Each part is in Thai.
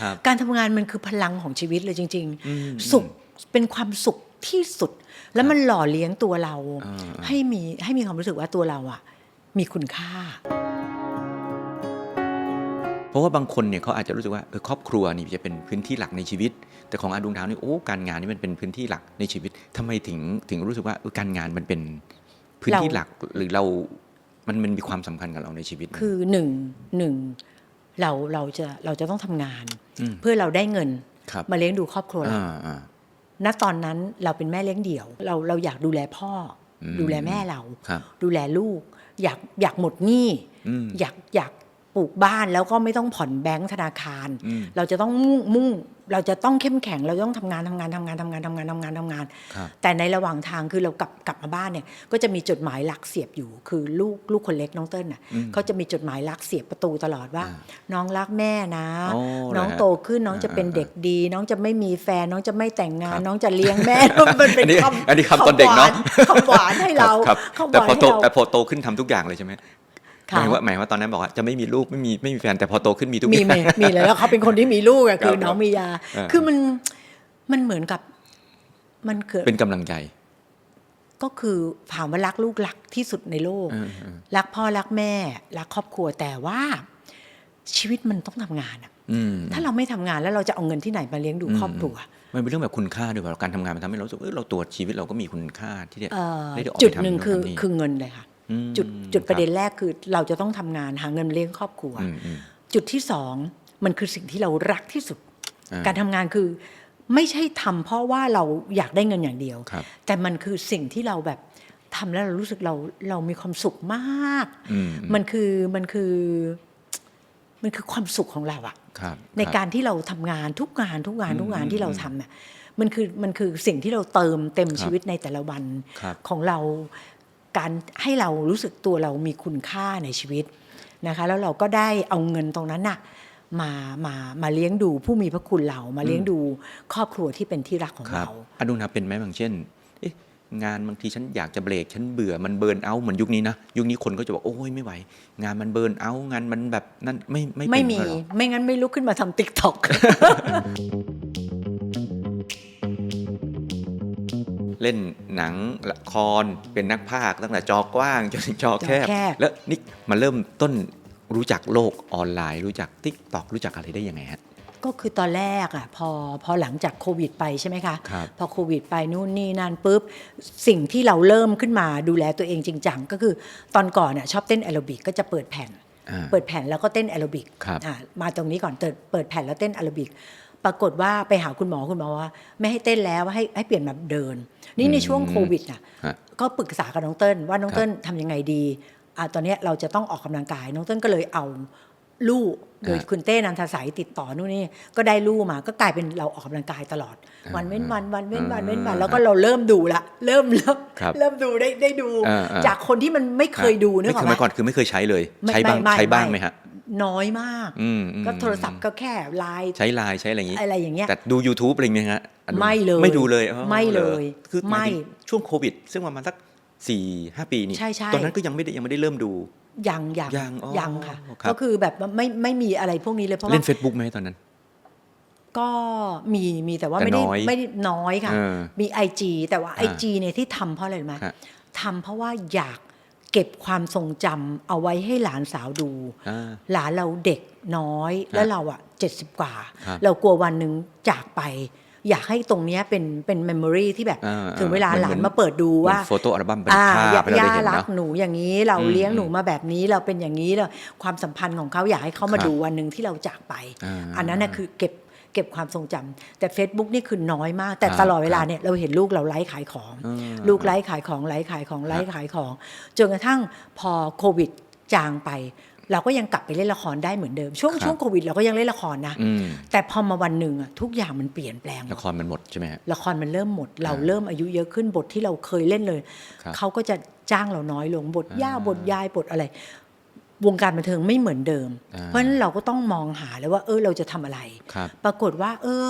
ครับการทำงานมันคือพลังของชีวิตเลยจริงอืมๆสุขเป็นความสุขที่สุด แล้วมันหล่อเลี้ยงตัวเราอ่าให้มีให้มีความรู้สึกว่าตัวเราอะ มีคุณค่า เพราะว่าบางคนเนี่ยเขาอาจจะรู้สึกว่าเออครอบครัวนี่จะเป็นพื้นที่หลักในชีวิต แต่ของอาดุงเท้านี่โอ้การงานนี่มันเป็นพื้นที่หลักในชีวิตทำไมถึงถึงรู้สึกว่าเออการงานมันเป็นพื้นที่เราหลักหรือเรามันมันมีความสำคัญกับเราในชีวิตไหมคือหนึ่งหนึ่ง เราเราจะเราจะต้องทำงานอืมเพื่อเราได้เงินครับมาเลี้ยงดูครอบครัวเราอ่าอ่าณตอนนั้นเราเป็นแม่เลี้ยงเดี่ยว เราเราอยากดูแลพ่ออมดูแลแม่เราครับดูแลลูก อยากอยากหมดหนี้อืมอยากอยาก ปลูกบ้านแล้วก็ไม่ต้องผ่อนแบงก์ธนาคารอืมเราจะต้องมุ่งมุ่งเราจะต้องเข้มแข็งเราต้องทำงานทำงานทำงานทำงานทำงานทำงานทำงานครับแต่ในระหว่างทางคือเรากลับกลับมาบ้านเนี่ยก็จะมีจดหมายรักเสียบอยู่ คือลูกลูกคนเล็กน้องเติ้ลน่ะอืมเขาจะมีจดหมายรักเสียบประตูตลอดว่าอ่าน้องรักแม่นะโอ้น้องเหรอฮะโตขึ้นน้องจะเป็นอ่าเด็กดี น้องจะไม่มีแฟนน้องจะไม่แต่งงาคนรับน้องจะเลี้ยงแม่มันเป็นอันนี้คำอันนี้คำตอนเด็กเนอะคำหวานให้เราครับคำหแต่วานพอให้โตเราแต่พอโตขึ้นทำทุกอย่างเลยใช่ไหม หค่ะมายว่าหมายว่าตอนนั้นบอกว่าจะไม่มีลูกไม่มีไม่มีแฟนแต่พอโตขึ้นมีทุกมีอย่างไหมมีเลยแล้วเขาเป็นคนที่มีลูกอะคือครับน้องมียาอ่าคือมันมันเหมือนกับมันเกิดเป็นกำลังใจ ก็คือถามว่ารักลูกรักที่สุดในโลกเออเออรักพ่อรักแม่ รักครอบครัวแต่ว่าชีวิตมันต้องทำงานอะอืมถ้าเราไม่ทำงานแล้วเราจะเอาเงินที่ไหนมาเลี้ยงดูครอบครัวมันเป็นเรื่องแบบคุณค่าด้วยว่าการทำงานมันทำให้เรารู้สึกเออเราตัวชีวิตเราก็มีคุณค่าที่จะเอ่อได้ออกไปจุดทำหนึ่งคือทำนี่คือเงินเลยค่ะม จุดจุดประเด็นคแรกคือเราจะต้องทำงานหาเงินเลี้ยงครอบครัวบอืมอืมจุดที่สองมันคือสิ่งที่เรารักที่สุดอ่าการทำงานคือไม่ใช่ทำเพราะว่าเราอยากได้เงินอย่างเดียวครับแต่มันคือสิ่งที่เราแบบทำแล้วเรารู้สึกเราเรามีความสุขมากอืมมันคือมันคือมันคือความสุขของเราอะครับในคบการที่เราทำงานทุกงานทุกงานทุกงานอืมที่เราอืมทำเนี่ยมันคือมันคือสิ่งที่เราเติมเต็มครับชีวิตในแต่ละวันครับของเรา การให้เรารู้สึกตัวเรามีคุณค่าในชีวิตนะคะ แล้วเราก็ได้เอาเงินตรงนั้นน่ะมามามาเลี้ยงดูผู้มีพระคุณเรามาเลี้ยงดูครอบครัวที่เป็นที่รักของครับเราอดุลครับเป็นไหมบางเช่นเอ๊ะงานบางทีฉันอยากจะเบรกฉันเบื่อมันเบิร์นเอาท์เหมือนยุคนี้นะยุคนี้คนก็จะบอกโอ้ยไม่ไหว งานมันเบิร์นเอาท์งานมันแบบนั่นไม่ไม่เป็นไม่มีเหรอไม่งั้นไม่ลุกขึ้นมาทำติ๊กต็อก เล่นหนังละครเป็นนักพากย์ตั้งแต่จอกว้างจนถึงจอแคบจอแคบ แล้วนี่มาเริ่มต้นรู้จักโลกออนไลน์ รู้จักติ๊กต็อกรู้จักอะไรได้ยังไงฮะก็คือตอนแรกอะพอพอหลังจากโควิดไปใช่ไหมคะครับพอโควิดไปนู่นนี่นั่นปุ๊บ สิ่งที่เราเริ่มขึ้นมาดูแลตัวเองจริงจังก็คือตอนก่อนน่ะชอบเต้นแอโรบิกก็จะเปิดแผ่นอ่าเปิดแผ่นแล้วก็เต้นแอโรบิกครับอะมาตรงนี้ก่อนเปิดเปิดแผ่นแล้วเต้นแอโรบิก ปรากฏว่าไปหาคุณหมอคุณหมอว่า ไม่ให้เต้นแล้วให้ให้เปลี่ยนมาเดิน นี่ในช่วงโควิดน่ะฮะ ก็ปรึกษากับน้องเติ้ลว่าน้องครับเติ้ลทำยังไงดีอะตอนเนี้ยเราจะต้องออกกำลังกาย น้องเติ้ลก็เลยเอาลู่โดยฮะคุณเต้นันทสายติดต่อนู่นนี่ก็ได้ลู่มาก็กลายเป็นเราออกกำลังกายตลอดอ่าวันเว้นวันวันเว้นวันเว้นวันอ่าแล้วก็เราเริ่มดูละเริ่มเริ่มครับเริ่มดูได้ได้ดู อ่าอ่า จากคนที่มันไม่เคยดูนึไม่กอเคอยกไหมเมื่อก่อนคือไม่เคยใช้เลย ไม่ใช้บ้างไม่ไม่ใช้บ้างไม่ไหมฮะ น้อยมากอืมอืมก็โทรศัพท์ก็แค่ไลน์ใช้ไลน์ใช้อะไรอย่างงี้อะไรอย่างเงี้ยแต่ดู YouTube อะไรอย่างเงี้ยฮะอดุลไม่เลยไม่ดูเลยอ๋อไม่เลยหรอคือหมายถึงไม่ช่วงโควิด ซึ่งประมาณสักสี่ห้าปีนี่ใช่ใช่ตอนนั้นก็ยังไม่ได้ยังไม่ได้เริ่มดูยังยังยังอ๋อยังค่ะครับก็คือแบบว่าไม่ไม่มีอะไรพวกนี้เลยเพราะเล่ว่าน Facebook ไหมตอนนั้น ก็มีมีแต่ว่าแต่ไม่ได้น้อยไม่ได้น้อยค่ะเออมีไอจีแต่ว่าไออ่าจีเนี่ยที่ทำเพราะอะไรรู้ไหมฮะทำเพราะว่าอยาก เก็บความทรงจำเอาไว้ให้หลานสาวดู อ่า หลานเราเด็กน้อยแล้วเราอะเจ็ดสิบกว่า ครับเรากลัววันหนึ่งจากไป อยากให้ตรงเนี้ยเป็นเป็นเมมโมรีที่แบบ อ่าถึงเวลาเหมือนหลานมาเปิดดูว่าโฟโต้อัลบั้มเป็นอ่าภาย่าพให้เราย่าได้เห็นรักเนาะหนูอย่างนี้เราอืมเลี้ยงหนูอืมมาแบบนี้เราเป็นอย่างนี้แล้วความสัมพันธ์ของเขาอยากให้เขามาครับดูวันหนึ่งที่เราจากไป อ่า อันนั้นน่ะคือเก็บ เก็บความทรงจำแต่ Facebook นี่คือน้อยมาก แต่ครับตลอดเวลาครับเนี่ยเราเห็นลูกเราไลฟ์ขายของอ่าลูกไลฟ์ขายของไลฟ์ขายของไลฟ์ขายของจนกระทั่งพอโควิดจางไป เราก็ยังกลับไปเล่นละครได้เหมือนเดิม ช่วงครับช่วงโควิดเราก็ยังเล่นละครนะอืมแต่พอมาวันหนึ่งอะทุกอย่างมันเปลี่ยนแปลงหมละดครมันหมดใช่ไหมฮะละครมันเริ่มหมด เราอ่าเริ่มอายุเยอะขึ้นบทที่เราเคยเล่นเลยครับเขาก็จะจ้างเราน้อยลงบทย่าอ่าบทยายบทอะไร วงการบันเทิงไม่เหมือนเดิมอ่าเพราะฉะนั้นเราก็ต้องมองหาแล้วว่า เออเราจะทำอะไรครับปรากฏว่า เออ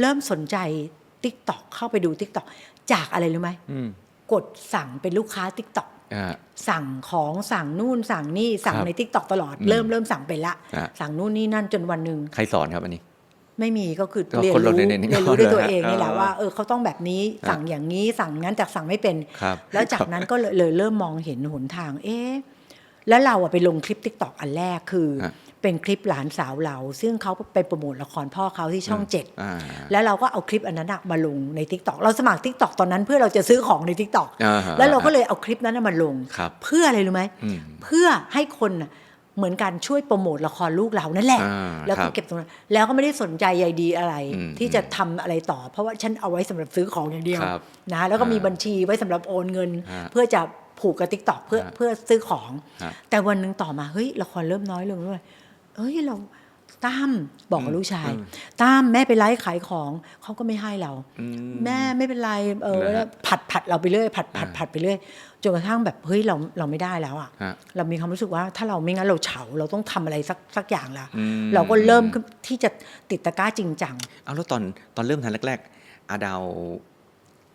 เริ่มสนใจติ๊กต็อกเข้าไปดูติ๊กต็อกจากอะไรรู้ไหมอืมกดสั่งเป็นลูกค้าติ๊กต็อกอ่าสั่งของสั่งนู่นสั่งนี่สั่งครับในทิกตอกตลอดอืมเริ่มเริ่มสั่งไปละอะสั่งนู่นนี่นั่นจนวันหนึ่งใครสอนครับอันนี้ ไม่มีก็คือก็เรียนคนเรารู้เรียนเองเรียนรู้ด้วยตัวเอาเลยเองนี่แหละเออว่าเออเขาต้องแบบนี้อะสั่งอย่างนี้สั่งงั้นจากสั่งไม่เป็นครับแล้วจากนั้นก็เลยเลยเริ่มมองเห็นหนทาง เอ๊ะ แล้วเราอะไปลงคลิปทิกตอกอันแรกคือฮะเป็นคลิปหลานสาวเรา ซึ่งเขาไปโปรโมทละครพ่อเขาที่ช่องเจ็ดอ่าแล้วเราก็เอาคลิปอันนั้นอะมาลงในทิกตอกเราสมัครทิกตอกตอนนั้นเพื่อเราจะซื้อของในทิกตอกอ่าฮะแล้วเราก็เลยเอาคลิปนั้นน่ะมาลงครับเพื่ออะไรรู้ไหมอืมเพื่อให้คนน่ะเหมือนกันช่วยโปรโมทละครลูกเรานั่นแหละอ่าแล้วครัก็บเก็บตรงนั้น แล้วก็ไม่ได้สนใจใยดีอะไรอืมที่จะทำอะไรต่อ เพราะว่าฉันเอาไว้สำหรับซื้อของอย่างเดียวครับนะแล้วก็มีอ่าบัญชีไว้สำหรับโอนเงินฮะเพื่อจะ ผูกกับทิกตอกเพื่อฮะเพื่อซื้อของฮะแต่วันหนึ่งต่อมาเฮ้ยละครเริ่มน้อยลงด้วยเฮ้ยเราตั้มบอกกับลูกชายตั้มแม่ไปไลฟ์ขายของเขาก็ไม่ให้เราอืมแม่ไม่เป็นไรเออเหรอฮะผัดผัดเราไปเรื่อยผัดผัดอ่าผัดไปเรื่อยจนกระทั่งแบบเฮ้ยเราเราไม่ได้แล้วอะฮะเรามีความรู้สึกว่าถ้าเราไม่งั้นเราเฉาเราต้องทำอะไรสักสักอย่างละอืมเราก็เริ่มที่จะติดตะกร้าจริงจังเอาแล้วตอนตอนเริ่มทำแรกๆอาดาว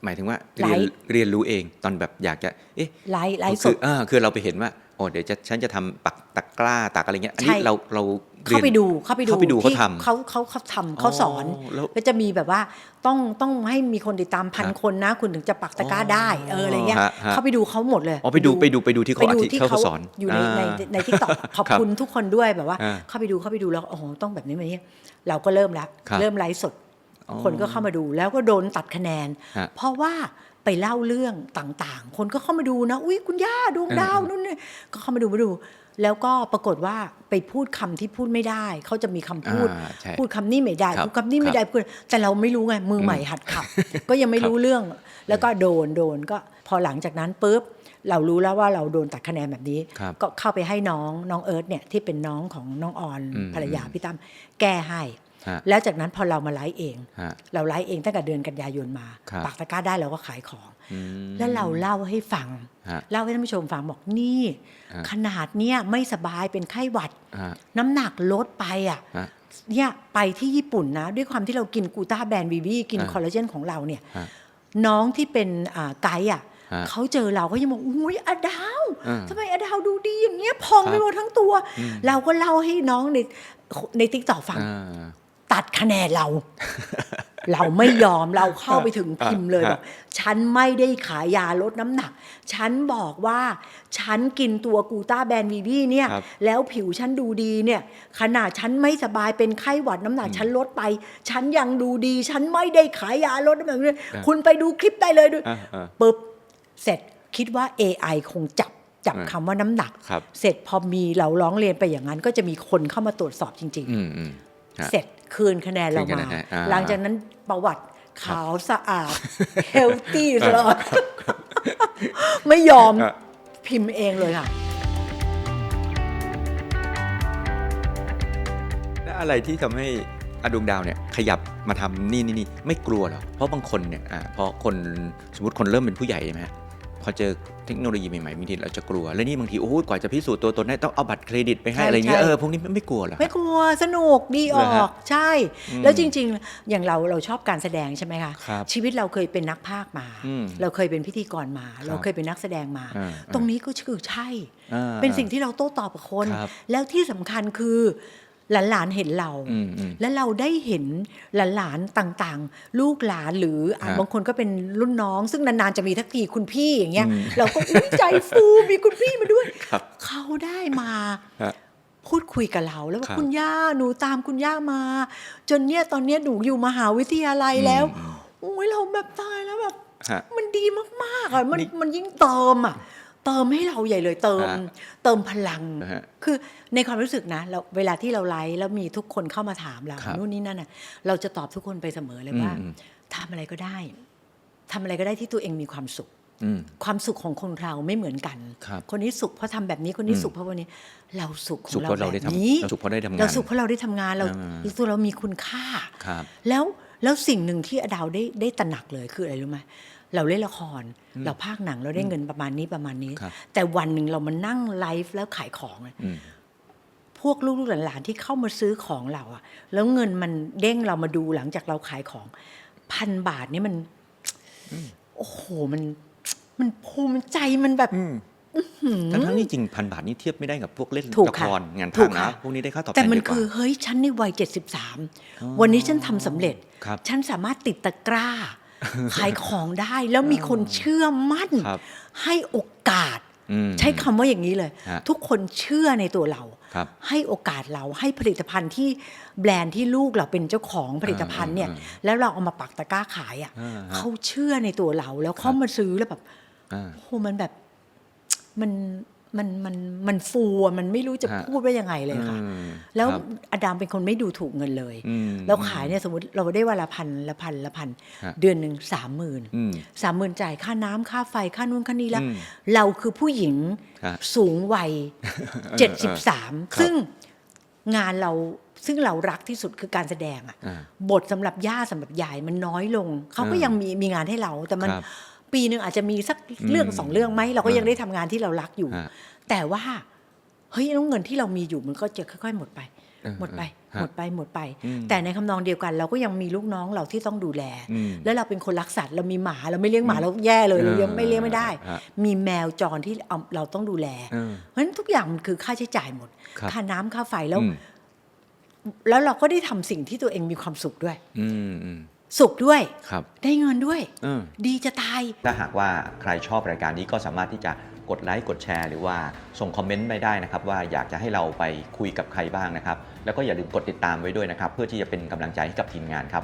หมายถึงว่าไลเรียนฟ์เรียนรู้เองตอนแบบอยากจะ เอ๊ะไลฟ์ไลฟ์สคือดอ่าคือเราไปเห็นว่าโอ้เดี๋ยวจะฉันจะทำปักตะกร้าตักอะไรเงี้ยอันนี้ใช่เราเราเข้าไปรียนดูเข้าไปดูเข้าไปดูเขาที่ทำเขาเขาเขาทำเขาสอนอ๋อแล้วก็จะมีแบบว่าต้องต้องให้มีคนติดตามพันครับคนนะ คุณถึงจะปักตะกร้าอ๋อได้เอออะไรเงี้ยฮะฮะเข้าไปดูเขาหมดเลยอ๋อไปดูไปดูไปดูที่เขาไปดูอธิที่เขาเขาสอนอยู่ในอ่าในในทิกตอกขอบครับคุณทุกคนด้วยแบบว่าอ่า เข้าไปดูเข้าไปดูแล้วโอ้โหต้องแบบนี้แบบนี้เราก็เริ่มแล้วครับเริ่มไลฟ์สดอ๋อ คนก็เข้ามาดูแล้วก็โดนตัดคะแนนฮะเพราะว่าไปเล่าเรื่องต่างๆ คนก็เข้ามาดูนะ อุ้ยคุณย่าดวงดาวเออนู่นนี่ก็เข้ามาดูมาดู แล้วก็ปรากฏว่าไปพูดคำที่พูดไม่ได้ เขาจะมีคำพูดอ่าใช่พูดคำนี้ไม่ได้ครับพูดคำนี้ไม่ได้พูดแต่เราไม่รู้ไงมือใหม่หัดขับ ก็ยังไม่รู้เรื่อง แล้วก็โดนโดนก็พอหลังจากนั้นปุ๊บเรารู้แล้วว่าเราโดนตัดคะแนนแบบนี้ครับก็เข้าไปให้น้องน้องเอิร์ธเนี่ยที่เป็นน้องของน้องออนอืมภรรยาพี่ตั้มแก้ให้ฮะ แล้วจากนั้นพอเรามาไลฟ์เองฮะเราไลฟ์เองตั้งแต่เดือนกันยายนมาครับปักตะกร้าได้เราก็ขายของอืมแล้วเราเล่าให้ฟังฮะเล่าให้ท่านผู้ชมฟังบอกนี่ฮะขนาดเนี้ยไม่สบายเป็นไข้หวัดฮะน้ำหนักลดไปอะฮะเนี่ยไปที่ญี่ปุ่นนะ ด้วยความที่เรากินกูต้าแบรนด์บีบีกินอ่าคอลลาเจนของเราเนี่ยฮะน้องที่เป็นอ่าไกด์อะฮะเขาเจอเราเขายังบอกอุ้ยอดาวอ่าทำไมอดาวดูดีอย่างเงี้ยพองครับไปหมดทั้งตัวอืมเราก็เล่าให้น้องในในติ๊กต็อกฟังอ่า ตัดคะแนนเรา เราไม่ยอมเราเข้าไปถึงพิมพ์เลยอะบอกฉันไม่ได้ขายยาลดน้ำหนัก ฉันบอกว่า ฉันกินตัวกูต้าแบนวีวีเนี่ยครับแล้วผิวฉันดูดีเนี่ย ขนาดฉันไม่สบายเป็นไข้หวัดน้ำหนัก ฉันลดไป ฉันยังดูดี ฉันไม่ได้ขายยาลดน้ำหนักเลยคุณไปดูคลิปได้เลยด้วยอ่าอ่าปุ๊บเสร็จคิดว่า AI คงจับจับอ่าคำว่าน้ำหนักครับเสร็จพอมีเราร้องเรียนไปอย่างนั้น ก็จะมีคนเข้ามาตรวจสอบจริงๆอืมอืมฮะ เสร็จคืนคะแนนเราคืนคะมาแนนให้อ่าหลังจากนั้นประวัติขาวสะอาดเฮลตี้ตลอดไม่ยอมอะพิมพ์เองเลยค่ะแล้วอะไรที่ทำให้อดวงดาวเนี่ยขยับมาทำนี่นี่นี่ไม่กลัวเหรอ เพราะบางคนเนี่ยอ่าพอคนสมมติคนเริ่มเป็นผู้ใหญ่ใช่ไหมฮะ พอเจอเทคโนโลยีใหม่ๆบางทีเราจะกลัว แล้วนี่บางทีโอ้โหกว่าจะพิสูจน์ตัวตนได้ต้องเอาบัตรเครดิตไปให้ใช่อะไรเงี้ยใช่ เออพวกนี้ไม่ไม่กลัวเหรอฮะไม่กลัวสนุกดีอเหรออฮะกใช่ อืมแล้วจริงๆ อย่างเราเราชอบการแสดงใช่ไหมคะครับชีวิตเราเคยเป็นนักพากย์มา อืมเราเคยเป็นพิธีกรมา เราเคยเป็นนักแสดงมา อ่าตรงนี้ก็คือใช่ อ่าเป็นสิ่งที่เราโต้ตอบกับคน ครับแล้วที่สำคัญคือ หลานๆเห็นเราอืมอืมแล้วเราได้เห็นหลานๆต่างๆ ลูกหลานหรืออะฮะบางคนก็เป็นรุ่นน้อง ซึ่งนานๆจะมีทักทีคุณพี่อย่างเงี้ยอืมเราก็อุ้ยใจฟูมีคุณพี่มาด้วยครับเขาได้มาฮะพูดคุยกับเราแล้วว่าครับคุณย่าหนูตามคุณย่ามา จนเนี่ยตอนเนี้ยหนูอยู่มหาวิทยาลัยแล้วอืมโอ้ยเราแบบตายแล้วแบบฮะมันดีมากๆอะมันนี่มันยิ่งเติมอะ เติมให้เราใหญ่เลยเติม ฮะเติมพลัง นะฮะคือในความรู้สึกนะเราเวลาที่เราไลฟ์แล้วมีทุกคนเข้ามาถามเราครับนู่นนี่นั่นน่ะเราจะตอบทุกคนไปเสมอเลยว่าอืม ทำอะไรก็ได้ทำอะไรก็ได้ที่ตัวเองมีความสุข อืม ความสุขของคนเราไม่เหมือนกันครับคนนี้สุขเพราะทำแบบนี้คนนี้อืมสุขเพราะวันนี้ เราสุขขอสุขงเราเพราะเราแบได้บทำนี้เราสุขเพราะได้ทำงานเราสุขเพราะเราได้ทำงานเราอ่า ตัวเรามีคุณค่า ครับ แล้วแล้วสิ่งหนึ่งที่อดาวได้ได้ตระหนักเลยคืออะไรรู้ไหม เราเล่นละคร เราพากย์หนังเราได้เงินประมาณนี้ประมาณนี้ครับแต่วันหนึ่งเรามานั่งไลฟ์แล้วขายของอะอืมพวกลูกๆหลานๆที่เข้ามาซื้อของเราอะแล้วเงินมันเด้งเรามาดูหลังจากเราขายของ พันบาทนี่มัน โอ้โหมันมันภูมิใจมันแบบอืมทั้งทั้งๆที่จริงพันบาทนี่เทียบไม่ได้กับพวกเล่นถูกละค่ะครงานถูทางกนะค่ะพวกนี้ได้ค่าตอบแทนแต่มันเยะกว่าคือเฮ้ยฉันในวัยอ๋อ73วันนี้ฉันทำสำเร็จครับฉันสามารถติดตะกร้า ขายของได้แล้วมีคนเชื่อมั่น ครับ ให้โอกาส อืม ใช้คำว่าอย่างนี้เลย ฮะทุกคนเชื่อในตัวเรา ครับให้โอกาสเราให้ผลิตภัณฑ์ที่แบรนด์ที่ลูกเราเป็นเจ้าของผลิตภัณฑ์เนี่ย อ่าอ่าแล้วเราเอามาปักตะกร้าขายอะอ่าฮะเขาเชื่อในตัวเราแล้วคเขารับมาซื้อแล้วแบบอ่าโอ้มันแบบ มัน มันมันมันฟูอะมันไม่รู้จะฮะพูดว่ายังไงเลยค่ะอืมแล้วครับอดัมเป็นคนไม่ดูถูกเงินเลยอืมเราขายเนี่ยสมมติเราได้วันละพันละพันละพันฮะเดือนหนึ่งสามหมื่นอืมสามหมื่นจ่ายค่าน้ำค่าไฟค่านู่นค่านี่แล้วอืมเราคือผู้หญิงฮะสูงวัยออเจ็ดสิบสามครับซึ่งงานเราซึ่งเรารักที่สุดคือการแสดงอะอ่าบทสำหรับย่าสำหรับยายมันน้อยลง เขาก็อ่ายัยังมีมีงานให้เราแต่มันครับ ปีหนึ่งอาจจะมีสักเรื่องอืมสองเรื่องไหมเราก็ยังอ่าได้ทำงานที่เรารักอยู่ฮะแต่ว่าเฮ้ยแล้วเงินที่เรามีอยู่มันก็จะค่อย ๆ หมดไปเออหมดไปฮะหมดไป หมดไปอืมแต่ในคำนองเดียวกัน เราก็ยังมีลูกน้องเราที่ต้องดูแลอืมแล้วเราเป็นคนรักสัตว์เรามีหมาเราไม่เลี้ยงหมาเราแย่เลยเราเลี้ยงเออไม่เลี้ยงไม่ได้ฮะมีแมวจรที่เอาเราต้องดูแลเออเพราะฉะนั้นทุกอย่างมันคือค่าใช้จ่ายหมดครับค่าน้ำค่าไฟแล้วอืมแล้วเราก็ได้ทำสิ่งที่ตัวเองมีความสุขด้วย อืมอืม สุขด้วย ครับได้เงินด้วย เออดีจะตาย ถ้าหากว่าใครชอบรายการนี้ก็สามารถที่จะกดไลค์กดแชร์ หรือว่าส่งคอมเมนต์ไปได้นะครับ ว่าอยากจะให้เราไปคุยกับใครบ้างนะครับ แล้วก็อย่าลืมกดติดตามไว้ด้วยนะครับ เพื่อที่จะเป็นกำลังใจให้กับทีมงานครับ